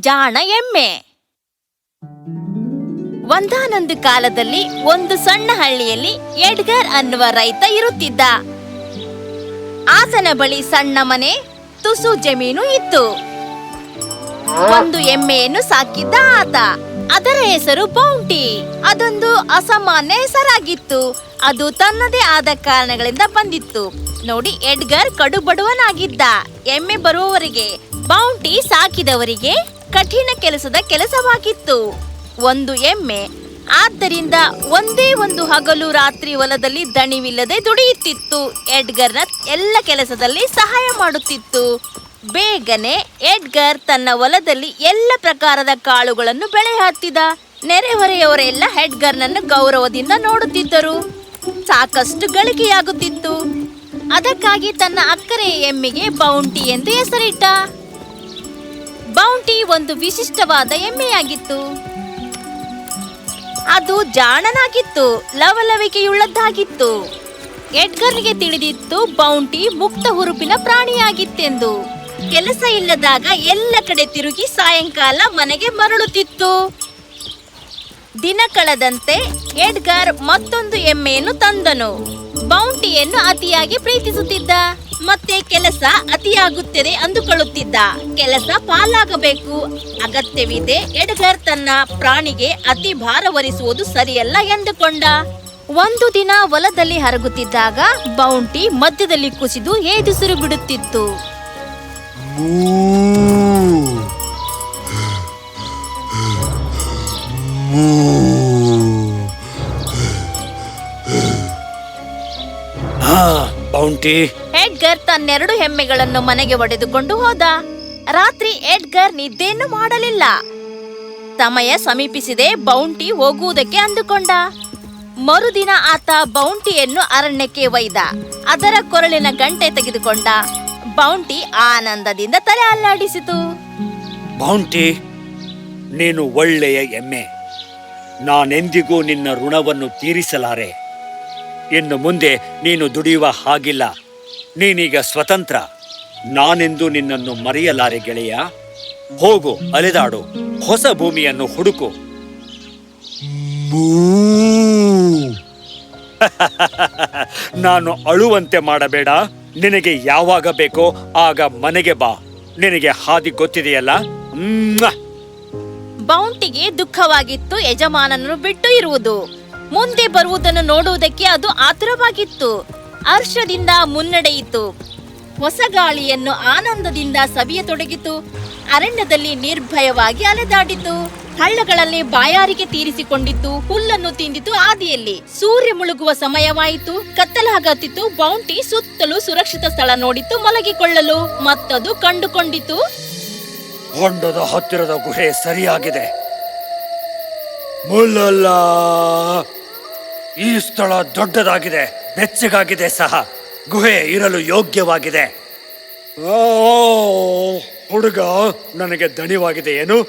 ಜಾಣ ಎಮ್ಮೆ. ಒಂದಾನೊಂದು ಕಾಲದಲ್ಲಿ ಒಂದು ಸಣ್ಣ ಹಳ್ಳಿಯಲ್ಲಿ ಎಡ್ಗರ್ ಅನ್ನುವ ರೈತ ಇರುತ್ತಿದ್ದ. ಆತನ ಬಳಿ ಸಣ್ಣ ಮನೆ, ತುಸು ಜಮೀನು ಇತ್ತು. ಒಂದು ಎಮ್ಮೆಯನ್ನು ಸಾಕಿದ್ದ ಆತ. ಅದರ ಹೆಸರು ಬೌಂಟಿ. ಅದೊಂದು ಅಸಾಮಾನ್ಯ ಹೆಸರಾಗಿತ್ತು. ಅದು ತನ್ನದೇ ಆದ ಕಾರಣಗಳಿಂದ ಬಂದಿತ್ತು. ನೋಡಿ, ಎಡ್ಗರ್ ಕಡುಬಡವನಾಗಿದ್ದ. ಎಮ್ಮೆ ಬರುವವರಿಗೆ ಬೌಂಟಿ ಸಾಕಿದವರಿಗೆ ಕಠಿಣ ಕೆಲಸದ ಕೆಲಸವಾಗಿತ್ತು. ಒಂದು ಎಮ್ಮೆ, ಆದ್ದರಿಂದ ಒಂದೇ ಒಂದು ಹಗಲು ರಾತ್ರಿ ಹೊಲದಲ್ಲಿ ದಣಿವಿಲ್ಲದೆ ದುಡಿಯುತ್ತಿತ್ತು. ಎಡ್ಗರ್ನ ಎಲ್ಲ ಕೆಲಸದಲ್ಲಿ ಸಹಾಯ ಮಾಡುತ್ತಿತ್ತು. ಬೇಗನೆ ಎಡ್ಗರ್ ತನ್ನ ಹೊಲದಲ್ಲಿ ಎಲ್ಲ ಪ್ರಕಾರದ ಕಾಳುಗಳನ್ನು ಬೆಳೆ ಹಾಕ್ತಿದ್ದ ನೆರೆಹೊರೆಯವರೆಲ್ಲ ಎಡ್ಗರ್ನನ್ನು ಗೌರವದಿಂದ ನೋಡುತ್ತಿದ್ದರು. ಸಾಕಷ್ಟು ಗಳಿಕೆಯಾಗುತ್ತಿತ್ತು. ಅದಕ್ಕಾಗಿ ತನ್ನ ಅಕ್ಕರೆ ಎಮ್ಮಿಗೆ ಬೌಂಟಿ ಎಂದು ಹೆಸರಿಟ್ಟ. ಬೌಂಟಿ ಒಂದು ವಿಶಿಷ್ಟವಾದ ಎಮ್ಮೆಯಾಗಿತ್ತು. ಅದು ಜಾಣನಾಗಿತ್ತು, ಲವಲವಿಕೆಯುಳ್ಳದ್ದಾಗಿತ್ತು. ಎಡ್ಗರ್ಗೆ ತಿಳಿದಿತ್ತು ಬೌಂಟಿ ಮುಕ್ತ ಹುರುಪಿನ ಪ್ರಾಣಿಯಾಗಿತ್ತೆಂದು. ಕೆಲಸ ಇಲ್ಲದಾಗ ಎಲ್ಲ ಕಡೆ ತಿರುಗಿ ಸಾಯಂಕಾಲ ಮನೆಗೆ ಮರಳುತ್ತಿತ್ತು. ದಿನ ಕಳೆದಂತೆ ಎಡ್ಗರ್ ಮತ್ತೊಂದು ಎಮ್ಮೆಯನ್ನು ತಂದನು. ಬೌಂಟಿಯನ್ನು ಅತಿಯಾಗಿ ಪ್ರೀತಿಸುತ್ತಿದ್ದ. ಮತ್ತೆ ಕೆಲಸ ಅತಿಯಾಗುತ್ತದೆ ಅಂದುಕೊಳ್ಳುತ್ತಿದ್ದ. ಕೆಲಸ ಪಾಲಾಗಬೇಕು. ಅಗತ್ಯವಿದೆ ಎಡ್ಗರ್ ತನ್ನ ಪ್ರಾಣಿಗೆ ಅತಿ ಭಾರ ಹೊರಿಸುವುದು ಸರಿಯಲ್ಲ ಎಂದುಕೊಂಡ. ಒಂದು ದಿನ ಹೊಲದಲ್ಲಿ ಹರಗುತ್ತಿದ್ದಾಗ ಬೌಂಟಿ ಮಧ್ಯದಲ್ಲಿ ಕುಸಿದು ಏದುಸಿರು ಬಿಡುತ್ತಿತ್ತು. ಬೌಂಟಿ. ಎಡ್ಗರ್ ತನ್ನೆರಡು ಹೆಮ್ಮೆಗಳನ್ನು ಮನೆಗೆ ಒಡೆದುಕೊಂಡು ಹೋದ. ರಾತ್ರಿ ಎಡ್ಗರ್ ನಿದ್ದೆಯನ್ನು ಮಾಡಲಿಲ್ಲ. ಸಮಯ ಸಮೀಪಿಸಿದೆ, ಬೌಂಟಿ ಹೋಗುವುದಕ್ಕೆ ಅಂದುಕೊಂಡ. ಮರುದಿನ ಆತ ಬೌಂಟಿಯನ್ನು ಅರಣ್ಯಕ್ಕೆ ಒಯ್ದ. ಅದರ ಕೊರಳಿನ ಗಂಟೆ ತೆಗೆದುಕೊಂಡ. ಬೌಂಟಿ ಆನಂದದಿಂದ ತಲೆ ಅಲ್ಲಾಡಿಸಿತು. ಬೌಂಟಿ, ನೀನು ಒಳ್ಳೆಯ ಎಮ್ಮೆ. ನಾನೆಂದಿಗೂ ನಿನ್ನ ಋಣವನ್ನು ತೀರಿಸಲಾರೆ. ಇನ್ನು ಮುಂದೆ ನೀನು ದುಡಿಯುವ ಹಾಗಿಲ್ಲ. ನೀನೀಗ ಸ್ವತಂತ್ರ. ನಾನೆಂದು ನಿನ್ನನ್ನು ಮರೆಯಲಾರೆ ಗೆಳೆಯ. ಹೋಗು, ಅಲೆದಾಡು, ಹೊಸ ಭೂಮಿಯನ್ನು ಹುಡುಕು. ನಾನು ಅಳುವಂತೆ ಮಾಡಬೇಡ. ನಿನಗೆ ಯಾವಾಗ ಬೇಕೋ ಆಗ ಮನೆಗೆ ಬಾ. ನಿನಗೆ ಹಾದಿ ಗೊತ್ತಿದೆಯಲ್ಲ? ಬೌಂಟಿಗೆ ದುಃಖವಾಗಿತ್ತು ಯಜಮಾನನನ್ನು ಬಿಟ್ಟು ಇರುವುದು. ಮುಂದೆ ಬರುವುದನ್ನು ನೋಡುವುದಕ್ಕೆ ಅದು ಆತುರವಾಗಿತ್ತು. ಹರ್ಷದಿಂದ ಮುನ್ನಡೆಯಿತು. ಹೊಸ ಗಾಳಿಯನ್ನು ಆನಂದದಿಂದ ಸವಿಯತೊಡಗಿತು ಅರಣ್ಯದಲ್ಲಿ ನಿರ್ಭಯವಾಗಿ ಅಲೆದಾಡಿತು. ಹಳ್ಳಗಳಲ್ಲಿ ಬಾಯಾರಿಗೆ ತೀರಿಸಿಕೊಂಡಿತ್ತು ಹುಲ್ಲನ್ನು ತಿಂದಿತು ಆದಿಯಲ್ಲಿ ಸೂರ್ಯ ಮುಳುಗುವ ಸಮಯವಾಯಿತು. ಕತ್ತಲಾಗತ್ತಿತ್ತು. ಬೌಂಟಿ ಸುತ್ತಲೂ ಸುರಕ್ಷಿತ ಸ್ಥಳ ನೋಡಿತು ಮಲಗಿಕೊಳ್ಳಲು ಮತ್ತದು ಕಂಡುಕೊಂಡಿತು ಹೊಂಡದ ಹತ್ತಿರದ ಗುಹೆ ಸರಿಯಾಗಿದೆ. ಈ ಸ್ಥಳ ದೊಡ್ಡದಾಗಿದೆ. ಬೆಚ್ಚಗಾಗಿದೆ ಸಹ. ಗುಹೆ ಇರಲು ಯೋಗ್ಯವಾಗಿದೆ. ಓ, ಹುಡುಗ ನನಗೆ ದಣಿವಾಗಿದೆ ಏನು?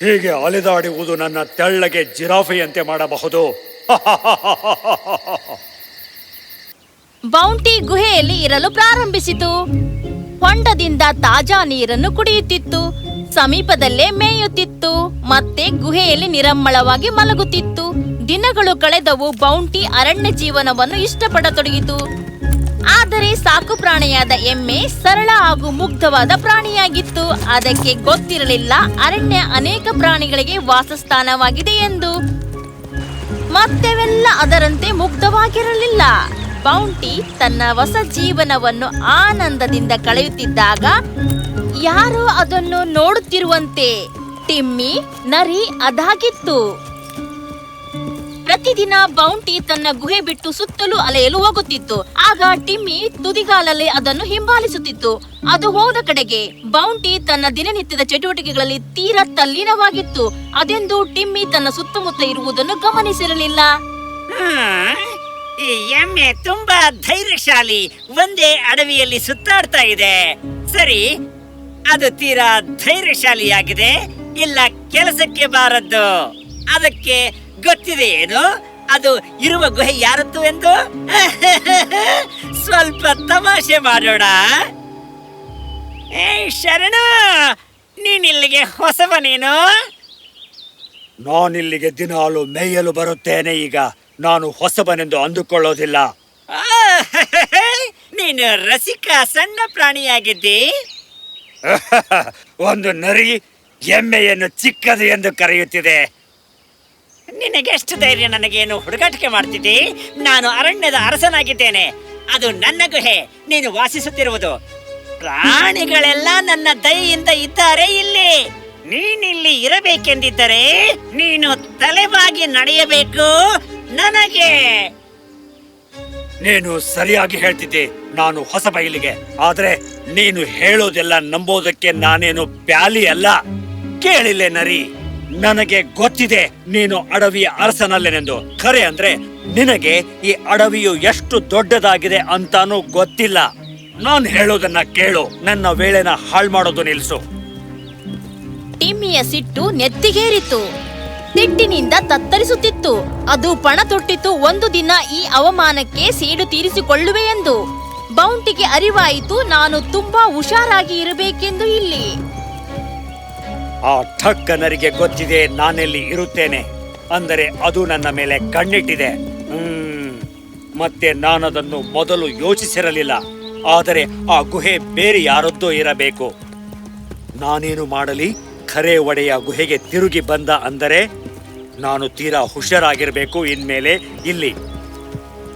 ಹೀಗೆ ಅಲೆದಾಡುವುದು ನನ್ನ ತೆಳ್ಳಗೆ ಜಿರಾಫೆಯಂತೆ ಮಾಡಬಹುದು. ಬೌಂಟಿ ಗುಹೆಯಲ್ಲಿ ಇರಲು ಪ್ರಾರಂಭಿಸಿತು. ಹೊಂಡದಿಂದ ತಾಜಾ ನೀರನ್ನು ಕುಡಿಯುತ್ತಿತ್ತು. ಸಮೀಪದಲ್ಲೇ ಮೇಯುತ್ತಿತ್ತು. ಮತ್ತೆ ಗುಹೆಯಲ್ಲಿ ನಿರಮ್ಮಳವಾಗಿ ಮಲಗುತ್ತಿತ್ತು. ದಿನಗಳು ಕಳೆದವು, ಬೌಂಟಿ ಅರಣ್ಯ ಜೀವನವನ್ನು ಇಷ್ಟಪಡತೊಡಗಿತು. ಆದರೆ ಸಾಕು ಪ್ರಾಣಿಯಾದ ಎಮ್ಮೆ ಸರಳ ಹಾಗೂ ಮುಗ್ಧವಾದ ಪ್ರಾಣಿಯಾಗಿತ್ತು. ಅದಕ್ಕೆ ಗೊತ್ತಿರಲಿಲ್ಲ ಅರಣ್ಯ ಅನೇಕ ಪ್ರಾಣಿಗಳಿಗೆ ವಾಸಸ್ಥಾನವಾಗಿದೆ ಎಂದು. ಮತ್ತೆವೆಲ್ಲ ಅದರಂತೆ ಮುಗ್ಧವಾಗಿರಲಿಲ್ಲ. ಬೌಂಟಿ ತನ್ನ ಹೊಸ ಜೀವನವನ್ನು ಆನಂದದಿಂದ ಕಳೆಯುತ್ತಿದ್ದಾಗ ಯಾರೋ ಅದನ್ನು ನೋಡುತ್ತಿರುವಂತೆ. ಟಿಮ್ಮಿ, ನರಿ ಅದಾಗಿತ್ತು. ಪ್ರತಿದಿನ ಬೌಂಟಿ ತನ್ನ ಗುಹೆ ಬಿಟ್ಟು ಸುತ್ತಲೂ ಅಲೆಯಲು ಹೋಗುತ್ತಿತ್ತು. ಆಗ ಟಿಮ್ಮಿ ತುದಿಗಾಲಲ್ಲಿ ಅದನ್ನು ಹಿಂಬಾಲಿಸುತ್ತಿತ್ತು. ಅದು ಹೋದ ಕಡೆಗೆ ಬೌಂಟಿ ತನ್ನ ದಿನನಿತ್ಯದ ಚಟುವಟಿಕೆಗಳಲ್ಲಿ ತೀರಾ ತಲ್ಲೀನವಾಗಿತ್ತು. ಅದೆಂದು ಟಿಮ್ಮಿ ತನ್ನ ಸುತ್ತಮುತ್ತ ಇರುವುದನ್ನು ಗಮನಿಸಿರಲಿಲ್ಲ. ಈ ಎಮ್ಮೆ ತುಂಬಾ ಧೈರ್ಯಶಾಲಿ, ಒಂದೇ ಅಡವಿಯಲ್ಲಿ ಸುತ್ತಾಡ್ತಾ ಇದೆ. ಸರಿ, ಅದು ತೀರಾ ಧೈರ್ಯಶಾಲಿಯಾಗಿದೆ. ಇಲ್ಲ, ಕೆಲಸಕ್ಕೆ ಬಾರದ್ದು. ಅದಕ್ಕೆ ಗೊತ್ತಿದೆ ಏನು ಅದು ಇರುವ ಗುಹೆ ಯಾರದ್ದು ಎಂದು? ಸ್ವಲ್ಪ ತಮಾಷೆ ಮಾಡೋಣ. ಏ ಶರಣ! ನೀನಿಲ್ಲಿಗೆ ಹೊಸವ ನೀನು? ನಾನಿಲ್ಲಿಗೆ ದಿನಾಲು ಮೇಯಲು ಬರುತ್ತೇನೆ ಈಗ. ನಾನು ಹೊಸಬನೆಂದು ಅಂದುಕೊಳ್ಳೋದಿಲ್ಲ. ನೀನು ರಸಿಕ ಸಣ್ಣ ಪ್ರಾಣಿಯಾಗಿದ್ದಿ? ಒಂದು ನರಿ ಎಮ್ಮೆಯನ್ನು ಚಿಕ್ಕದು ಎಂದು ಕರೆಯುತ್ತಿದೆ. ನಿನಗೆ ಎಷ್ಟು ಧೈರ್ಯ ನನಗೇನು ಹುಡುಗಾಟಿಕೆ ಮಾಡ್ತಿದ್ದಿ? ನಾನು ಅರಣ್ಯದ ಅರಸನಾಗಿದ್ದೇನೆ. ಅದು ನನ್ನ ಗುಹೆ. ನೀನು ವಾಸಿಸುತ್ತಿರುವುದು. ಪ್ರಾಣಿಗಳೆಲ್ಲ ನನ್ನ ದಯೆಯಿಂದ ಇದ್ದಾರೆ ಇಲ್ಲಿ. ನೀನಿಲ್ಲಿ ಇರಬೇಕೆಂದಿದ್ದರೆ ನೀನು ತಲೆಬಾಗಿ ನಡೆಯಬೇಕು ನನಗೆ. ನೀನು ಸರಿಯಾಗಿ ಹೇಳ್ತಿದ್ದೆ ನಾನು ಹೊಸ ಬಯಲಿಗೆ. ಆದ್ರೆ ನೀನು ಹೇಳೋದೆಲ್ಲ ನಂಬೋದಕ್ಕೆ ನಾನೇನು ಪ್ಯಾಲಿ ಅಲ್ಲ. ಕೇಳಿಲ್ಲೇ ನರಿ. ನನಗೆ ಗೊತ್ತಿದೆ ನೀನು ಅಡವಿಯ ಅರಸನಲ್ಲೆನೆಂದು. ಖರೆ ಅಂದ್ರೆ ನಿನಗೆ ಈ ಅಡವಿಯು ಎಷ್ಟು ದೊಡ್ಡದಾಗಿದೆ ಅಂತಾನೂ ಗೊತ್ತಿಲ್ಲ. ನಾನು ಹೇಳೋದನ್ನ ಕೇಳು. ನನ್ನ ವೇಳೆನ ಹಾಳು ಮಾಡೋದು ನಿಲ್ಸು. ಟಿಮ್ಮಿಯ ಸಿಟ್ಟು ನೆತ್ತಿಗೇರಿತು ಸಿಟ್ಟಿನಿಂದ ತತ್ತರಿಸುತ್ತಿತ್ತು. ಅದು ಪಣ ತೊಟ್ಟಿತ್ತು ಒಂದು ದಿನ ಈ ಅವಮಾನಕ್ಕೆ ಸೇಡು ತೀರಿಸಿಕೊಳ್ಳುವೆ ಎಂದು. ಬೌಂಟಿಗೆ ಅರಿವಾಯಿತು. ನಾನು ತುಂಬಾ ಹುಷಾರಾಗಿ ಇರಬೇಕೆಂದು ಇಲ್ಲಿ. ಆ ಠಕ್ಕನರಿಗೆ ಗೊತ್ತಿದೆ ನಾನೆಲ್ಲಿ ಇರುತ್ತೇನೆ. ಅಂದರೆ ಅದು ನನ್ನ ಮೇಲೆ ಕಣ್ಣಿಟ್ಟಿದೆ. ಹ್ಮ್. ಮತ್ತೆ ನಾನದನ್ನು ಮೊದಲು ಯೋಚಿಸಿರಲಿಲ್ಲ. ಆದರೆ ಆ ಗುಹೆ ಬೇರೆ ಯಾರದ್ದೋ ಇರಬೇಕು. ನಾನೇನು ಮಾಡಲಿ? ಖರೆ ಒಡೆಯ ಗುಹೆಗೆ ತಿರುಗಿ ಬಂದ ಅಂದರೆ ನಾನು ತೀರಾ ಹುಷಾರಾಗಿರಬೇಕು ಇನ್ಮೇಲೆ ಇಲ್ಲಿ.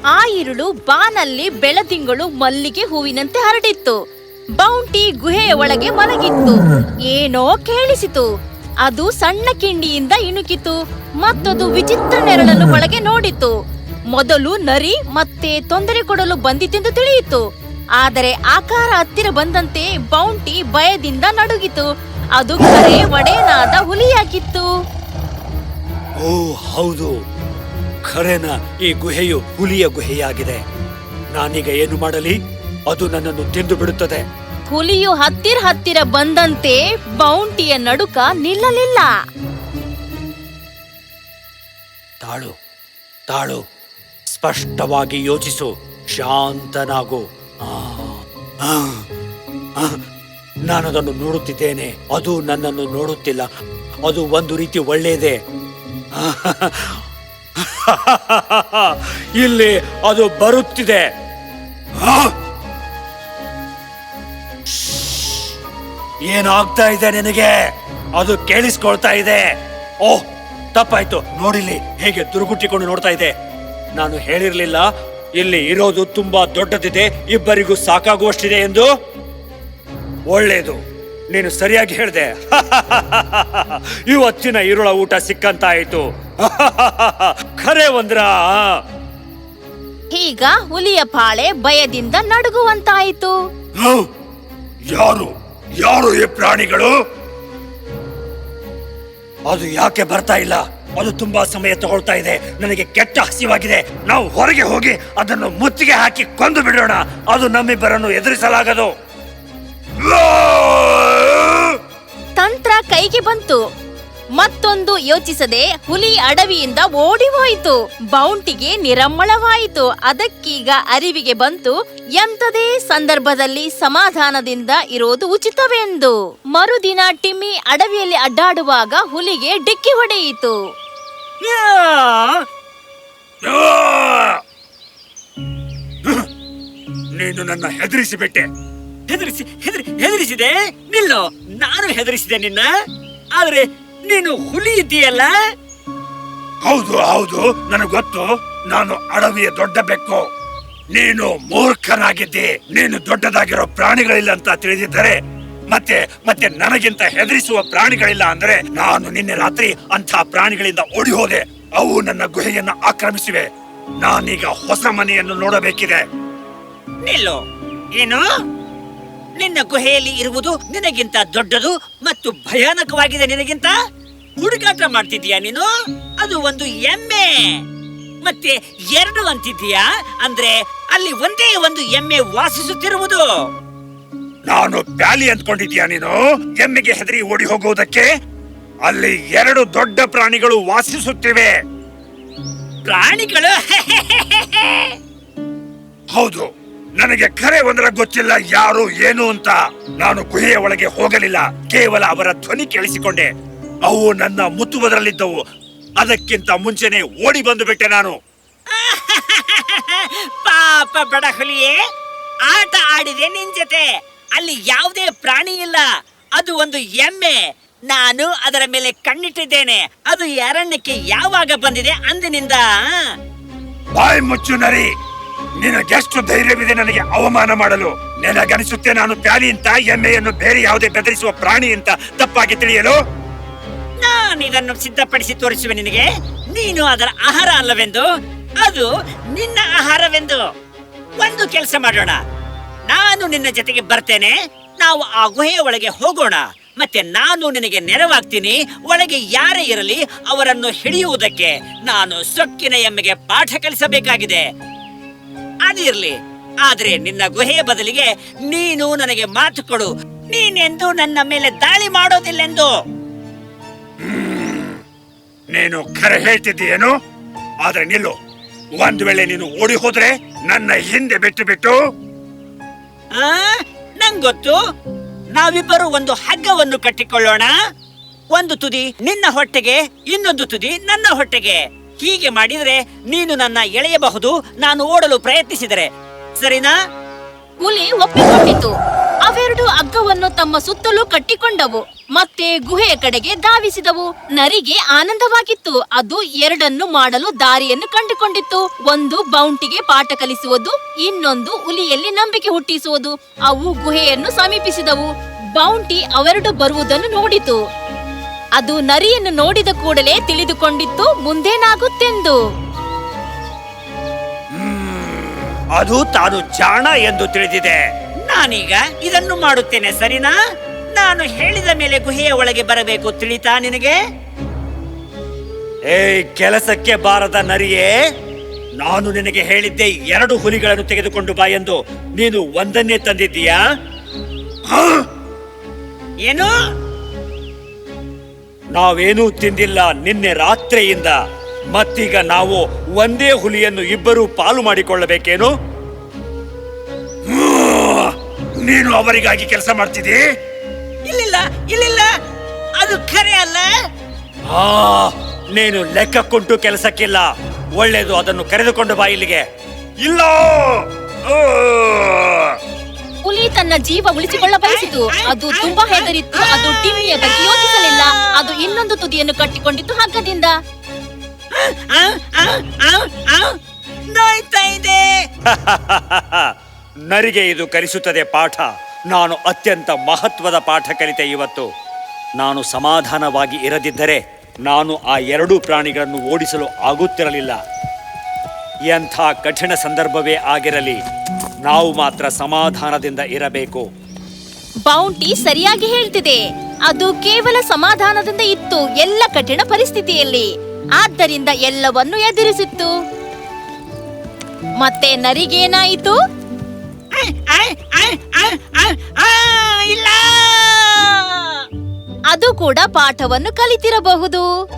ಆ ಇರುಳು ಬಾನಲ್ಲಿ ಬೆಳದಿಂಗಳು ಮಲ್ಲಿಗೆ ಹೂವಿನಂತೆ ಹರಡಿತ್ತು. ಬೌಂಟಿ ಗುಹೆಯ ಒಳಗೆ ಮಲಗಿತ್ತು. ಏನೋ ಕೇಳಿಸಿತು. ಅದು ಸಣ್ಣ ಕಿಂಡಿಯಿಂದ ಇಣುಕಿತು. ಮತ್ತದು ವಿಚಿತ್ರ ನೆರಳನ್ನು ಒಳಗೆ ನೋಡಿತು. ಮೊದಲು ನರಿ, ಮತ್ತೆ ತೊಂದರೆ ಕೊಡಲು ಬಂದಿತೆಂದು ತಿಳಿಯಿತು. ಆದರೆ ಆಕಾರ ಹತ್ತಿರ ಬಂದಂತೆ ಬೌಂಟಿ ಭಯದಿಂದ ನಡುಗಿತು. ಅದು ಕರೆ ಒಡೆಯನಾದ ಹುಲಿಯಾಗಿತ್ತು. ಓ, ಹೌದು. ಖರೇನ ಈ ಗುಹೆಯು ಹುಲಿಯ ಗುಹೆಯಾಗಿದೆ. ನಾನೀಗ ಏನು ಮಾಡಲಿ? ಅದು ನನ್ನನ್ನು ತಿಂದು ಬಿಡುತ್ತದೆ. ಹುಲಿಯು ಹತ್ತಿರ ಹತ್ತಿರ ಬಂದಂತೆ ಬೌಂಟಿಯ ನಡುಕ ನಿಲ್ಲಲಿಲ್ಲ. ತಾಳು ತಾಳು ಸ್ಪಷ್ಟವಾಗಿ ಯೋಚಿಸು ಶಾಂತನಾಗು. ನಾನದನ್ನು ನೋಡುತ್ತಿದ್ದೇನೆ ಅದು ನನ್ನನ್ನು ನೋಡುತ್ತಿಲ್ಲ ಅದು ಒಂದು ರೀತಿ ಒಳ್ಳೆಯದೇ. ಇಲ್ಲಿ ಅದು ಬರುತ್ತಿದೆ. ಏನಾಗ್ತಾ ಇದೆ ನಿನಗೆ? ಅದು ಕೇಳಿಸ್ಕೊಳ್ತಾ ಇದೆ. ಓಹ್ ತಪ್ಪಾಯ್ತು. ನೋಡಿಲಿ ಹೇಗೆ ದುರುಗುಟ್ಟಿಕೊಂಡು ನೋಡ್ತಾ ಇದೆ. ನಾನು ಹೇಳಿರ್ಲಿಲ್ಲ ಇಲ್ಲಿ ಇರೋದು ತುಂಬಾ ದೊಡ್ಡದಿದೆ ಇಬ್ಬರಿಗೂ ಸಾಕಾಗುವಷ್ಟಿದೆ ಎಂದು. ಒಳ್ಳೇದು ನೀನು ಸರಿಯಾಗಿ ಹೇಳಿದೆ. ಇವತ್ತಿನ ಇರುಳ ಊಟ ಸಿಕ್ಕಂತಾಯಿತು. ಖರೆ ಒಂದ್ರ ಈಗ ಹುಲಿಯ ಪಾಳೆ ಭಯದಿಂದ ನಡುಗುವಂತಾಯಿತು. ಯಾರು? ಯಾರು ಈ ಪ್ರಾಣಿಗಳು? ಅದು ಯಾಕೆ ಬರ್ತಾ ಇಲ್ಲ? ಅದು ತುಂಬಾ ಸಮಯ ತಗೊಳ್ತಾ ಇದೆ. ನನಗೆ ಕೆಟ್ಟ ಹಸಿವಾಗಿದೆ. ನಾವು ಹೊರಗೆ ಹೋಗಿ ಅದನ್ನು ಮುತ್ತಿಗೆ ಹಾಕಿ ಕೊಂದು ಬಿಡೋಣ. ಅದು ನಮ್ಮಿಬ್ಬರನ್ನು ಎದುರಿಸಲಾಗದು. ತಂತ್ರ ಕೈಗೆ ಬಂತು. ಮತ್ತೊಂದು ಯೋಚಿಸದೆ ಹುಲಿ ಅಡವಿಯಿಂದ ಓಡಿ ಹೋಯಿತು. ಬೌಂಟಿಗೆ ನಿರಮ್ಮಳವಾಯಿತು ಅದಕ್ಕೀಗ ಅರಿವಿಗೆ ಬಂತು ಎಂಥದೇ ಸಂದರ್ಭದಲ್ಲಿ ಸಮಾಧಾನದಿಂದ ಇರೋದು ಉಚಿತವೆಂದು. ಮರುದಿನ ಟಿಮ್ಮಿ ಅಡವಿಯಲ್ಲಿ ಅಡ್ಡಾಡುವಾಗ ಹುಲಿಗೆ ಡಿಕ್ಕಿ ಹೊಡೆಯಿತು. ನೀನು ನನ್ನ ಹೆದರಿಸಿ ಬಿಟ್ಟೆ. ಹೆದರಿಸಿ, ಹೆದರಿ, ಹೆದರಿಸಿದೆ? ನಿಲ್ಲೋ. ನಾನು ಹೆದರಿಸಿದೆ ನಿನ್ನ. ಆದ್ರೆ ನೀನು ಹುಲಿ ಇದೆಯಲ್ಲ? ಹೌದು ಹೌದು. ನನಗೆ ಗೊತ್ತು. ನಾನು ಅಡವಿಯ ದೊಡ್ಡ ಬೆಕ್ಕು. ನೀನು ಮೂರ್ಖನಾಗಿದ್ದಿ. ನೀನು ದೊಡ್ಡದಾಗಿರೋ ಪ್ರಾಣಿಗಳಿಲ್ಲ ಅಂತ ತಿಳಿದಿದ್ದರೆ ಮತ್ತೆ ಮತ್ತೆ ನನಗಿಂತ ಹೆದರಿಸುವ ಪ್ರಾಣಿಗಳಿಲ್ಲ ಅಂದ್ರೆ ನಾನು ನಿನ್ನೆ ರಾತ್ರಿ ಅಂಥ ಪ್ರಾಣಿಗಳಿಂದ ಓಡಿ ಹೋದೆ ಅವು ನನ್ನ ಗುಹೆಯನ್ನು ಆಕ್ರಮಿಸಿವೆ. ನಾನೀಗ ಹೊಸ ಮನೆಯನ್ನು ನೋಡಬೇಕಿದೆ. ನಿಲ್ಲು. ಏನು? ನಿನ್ನ ಗುಹೆಯಲ್ಲಿ ಇರುವುದು ನಿನಗಿಂತ ದೊಡ್ಡದು ಮತ್ತು ಭಯಾನಕವಾಗಿದೆ ನಿನಗಿಂತ? ಹುಡುಕಾಟ ಮಾಡ್ತಿದ್ಯಾ ನೀನು? ಅದು ಒಂದು ಎಮ್ಮೆ. ಮತ್ತೆ ಎರಡು ಅಂತಿದ್ಯಾ ಅಂದ್ರೆ ಅಲ್ಲಿ ಒಂದೇ ಒಂದು ಎಮ್ಮೆ ವಾಸಿಸುತ್ತಿರುವುದು. ನಾನು ಬ್ಯಾಲಿ ಅಂದ್ಕೊಂಡಿದ್ಯಾ ನೀನು? ಎಮ್ಮೆಗೆ ಹೆದರಿ ಓಡಿ ಹೋಗುವುದಕ್ಕೆ? ಅಲ್ಲಿ ಎರಡು ದೊಡ್ಡ ಪ್ರಾಣಿಗಳು ವಾಸಿಸುತ್ತಿವೆ. ಪ್ರಾಣಿಗಳು? ಹೌದು. ನನಗೆ ಕರೆ ಒಂದರ ಗೊತ್ತಿಲ್ಲ ಯಾರು ಏನು ಅಂತ. ನಾನು ಗುಹೆಯ ಒಳಗೆ ಹೋಗಲಿಲ್ಲ. ಕೇವಲ ಅವರ ಧ್ವನಿ ಕೇಳಿಸಿಕೊಂಡೆ. ಅವು ನನ್ನ ಮುತ್ತುವುದರಲ್ಲಿದ್ದವು ಅದಕ್ಕಿಂತ ಮುಂಚೆನೆ ಓಡಿ ಬಂದು ಬಿಟ್ಟೆ ನಾನು. ಪಾಪ ಬಡ ಹುಲಿಯೇ ಆಟ ಆಡಿದೆ ನಿನ್ ಜೊತೆ. ಅಲ್ಲಿ ಯಾವುದೇ ಪ್ರಾಣಿ ಇಲ್ಲ. ಅದು ಒಂದು ಎಮ್ಮೆ. ನಾನು ಅದರ ಮೇಲೆ ಕಣ್ಣಿಟ್ಟಿದ್ದೇನೆ. ಅದು ಅರಣ್ಯಕ್ಕೆ ಯಾವಾಗ ಬಂದಿದೆ ಅಂದಿನಿಂದ ಬಾಯ್ ಮುಚ್ಚು ನರಿ. ನಿನಗೆಷ್ಟು ಧೈರ್ಯವಿದೆ ನನಗೆ ಅವಮಾನ ಮಾಡಲು? ನಿನಗನಿಸುತ್ತೆ ನಾನು ಪ್ಯಾಲಿ ಅಂತ ಎಮ್ಮೆಯನ್ನು ಬೇರೆ ಯಾವುದೇ ಬೆದರಿಸುವ ಪ್ರಾಣಿ ಅಂತ ತಪ್ಪಾಗಿ ತಿಳಿಯಲು? ನಾನು ಇದನ್ನು ಸಿದ್ಧಪಡಿಸಿ ತೋರಿಸುವೆ ನಿನಗೆ. ನೀನು ಅದರ ಆಹಾರ ಅಲ್ಲವೆಂದು? ಅದು ನಿನ್ನ ಆಹಾರವೆಂದು. ಒಂದು ಕೆಲಸ ಮಾಡೋಣ. ನಾನು ನಿನ್ನ ಜೊತೆಗೆ ಬರ್ತೇನೆ. ನಾವು ಆ ಗುಹೆಯ ಒಳಗೆ ಹೋಗೋಣ. ಮತ್ತೆ ನಾನು ನಿನಗೆ ನೆರವಾಗ್ತೀನಿ. ಒಳಗೆ ಯಾರೇ ಇರಲಿ ಅವರನ್ನು ಹಿಡಿಯುವುದಕ್ಕೆ ನಾನು ಸೊಕ್ಕಿನ ಎಮ್ಮೆಗೆ ಪಾಠ ಕಲಿಸಬೇಕಾಗಿದೆ. ಅದಿರ್ಲಿ ಆದ್ರೆ ನಿನ್ನ ಗುಹೆಯ ಬದಲಿಗೆ ನೀನು ನನಗೆ ಮಾತು ಕೊಡು. ನೀನೆಂದು ನನ್ನ ಮೇಲೆ ದಾಳಿ ಮಾಡೋದಿಲ್ಲೆಂದು. ನೀನು ಕರೆ ಹೇಳ್ತಿದ್ದೀಯೇನು? ಆದ್ರೆ ನಿಲ್ಲು. ಒಂದ್ ವೇಳೆ ನೀನು ಓಡಿ ಹೋದ್ರೆ ನನ್ನ ಹಿಂದೆ ಬಿಟ್ಟು ಬಿಟ್ಟು. ನಂಗೊತ್ತು ನಾವಿಬ್ಬರು ಒಂದು ಹಗ್ಗವನ್ನು ಕಟ್ಟಿಕೊಳ್ಳೋಣ. ಒಂದು ತುದಿ ನಿನ್ನ ಹೊಟ್ಟೆಗೆ ಇನ್ನೊಂದು ತುದಿ ನನ್ನ ಹೊಟ್ಟೆಗೆ. ಹೀಗೆ ಮಾಡಿದರೆ ನೀನು ನನ್ನ ಎಳೆಯಬಹುದು, ನಾನು ಓಡಲು ಪ್ರಯತ್ನಿಸಿದರೆ. ಸರಿನಾ? ಹುಲಿ ಒಪ್ಪಿಕೊಂಡಿತು. ಅವೆರಡು ಅಗ್ಗವನ್ನು ತಮ್ಮ ಸುತ್ತಲೂ ಕಟ್ಟಿಕೊಂಡವು. ಮತ್ತೆ ಗುಹೆಯ ಕಡೆಗೆ ಧಾವಿಸಿದವು. ನರಿಗೆ ಆನಂದವಾಗಿತ್ತು. ಅದು ಎರಡನ್ನು ಮಾಡಲು ದಾರಿಯನ್ನು ಕಂಡುಕೊಂಡಿತ್ತು. ಒಂದು ಬೌಂಟಿಗೆ ಪಾಠ ಕಲಿಸುವುದು, ಇನ್ನೊಂದು ಹುಲಿಯಲ್ಲಿ ನಂಬಿಕೆ ಹುಟ್ಟಿಸುವುದು. ಅವು ಗುಹೆಯನ್ನು ಸಮೀಪಿಸಿದವು. ಬೌಂಟಿ ಅವೆರಡು ಬರುವುದನ್ನು ನೋಡಿತು. ಅದು ನರಿಯನ್ನು ನೋಡಿದ ಕೂಡಲೇ ತಿಳಿದುಕೊಂಡಿತ್ತು, ಮುಂದೇನಾಗುತ್ತೆಂದು? ಅದು ತಾನು ಜಾಣ ಎಂದು ತಿಳಿದಿದೆ. ನಾನೀಗ ಇದನ್ನು ಮಾಡುತ್ತೇನೆ, ಸರಿನಾ? ನಾನು ಹೇಳಿದ ಮೇಲೆ ಗುಹೆಯ ಒಳಗೆ ಬರಬೇಕು, ತಿಳಿತಾ ನಿನಗೆ? ಏ ಕೆಲಸಕ್ಕೆ ಬಾರದ ನರಿಯೇ, ನಾನು ನಿನಗೆ ಹೇಳಿದ್ದೆ ಎರಡು ಹುಲಿಗಳನ್ನು ತೆಗೆದುಕೊಂಡು ಬಾ ಎಂದು. ನೀನು ಒಂದನ್ನೇ ತಂದಿದ್ದೀಯಾ? ಏನು? ನಾವೇನೂ ತಿಂದಿಲ್ಲ ನಿನ್ನೆ ರಾತ್ರಿಯಿಂದ. ಮತ್ತೀಗ ನಾವು ಒಂದೇ ಹುಲಿಯನ್ನು ಇಬ್ಬರೂ ಪಾಲು ಮಾಡಿಕೊಳ್ಳಬೇಕೇನು? ನೀನು ಅವರಿಗಾಗಿ ಕೆಲಸ ಮಾಡ್ತಿದ್ದೀ? ಇಲ್ಲ ಇಲ್ಲ ಅದು ಖರೆ ಅಲ್ಲ. ಆ ನೀನು ಲೆಕ್ಕಕ್ಕುಂಟು ಕೆಲಸಕ್ಕಿಲ್ಲ. ಒಳ್ಳೇದು ಅದನ್ನು ಕರೆದುಕೊಂಡು ಬಾ ಇಲ್ಲಿಗೆ. ಇಲ್ಲ! ಹುಲಿ ತನ್ನ ಜೀವ ಉಳಿಸಿಕೊಳ್ಳ ಬಯಸಿತು ಅದು ತುಂಬಾ ಹೆದರಿತ್ತು. ಅದು ಟಿಮ್ಮಿಯ ಬಗ್ಗೆ ಯೋಚಿಸಲಿಲ್ಲ. ಅದು ಇನ್ನೊಂದು ತುದಿಯನ್ನು ಕಟ್ಟಿಕೊಂಡಿತ್ತು ಹಗ್ಗದಿಂದ. ನರಿಗೆ ಇದು ಕಲಿಸುತ್ತದೆ ಪಾಠ. ನಾನು ಅತ್ಯಂತ ಮಹತ್ವದ ಪಾಠ ಕಲಿತೆ ಇವತ್ತು. ನಾನು ಸಮಾಧಾನವಾಗಿ ಇರದಿದ್ದರೆ ನಾನು ಆ ಎರಡೂ ಪ್ರಾಣಿಗಳನ್ನು ಓಡಿಸಲು ಆಗುತ್ತಿರಲಿಲ್ಲ. ಎಂಥ ಕಠಿಣ ಸಂದರ್ಭವೇ ಆಗಿರಲಿ. ನಾವು ಮಾತ್ರ ಸಮಾಧಾನದಿಂದ ಇರಬೇಕು. ಬೌಂಟಿ ಸರಿಯಾಗಿ ಹೇಳ್ತಿದೆ. ಅದು ಕೇವಲ ಸಮಾಧಾನದಿಂದ ಇತ್ತು ಎಲ್ಲ ಕಠಿಣ ಪರಿಸ್ಥಿತಿಯಲ್ಲಿ. ಆದ್ದರಿಂದ ಎಲ್ಲವನ್ನು ಎದುರಿಸಿತ್ತು. ಮತ್ತೆ ನರಿಗೇನಾಯಿತು? ಆ, ಆ, ಆ, ಆ, ಆ, ಆ, ಇಲ್ಲ! ಅದು ಕೂಡ ಪಾಠವನ್ನು ಕಲಿತಿರಬಹುದು.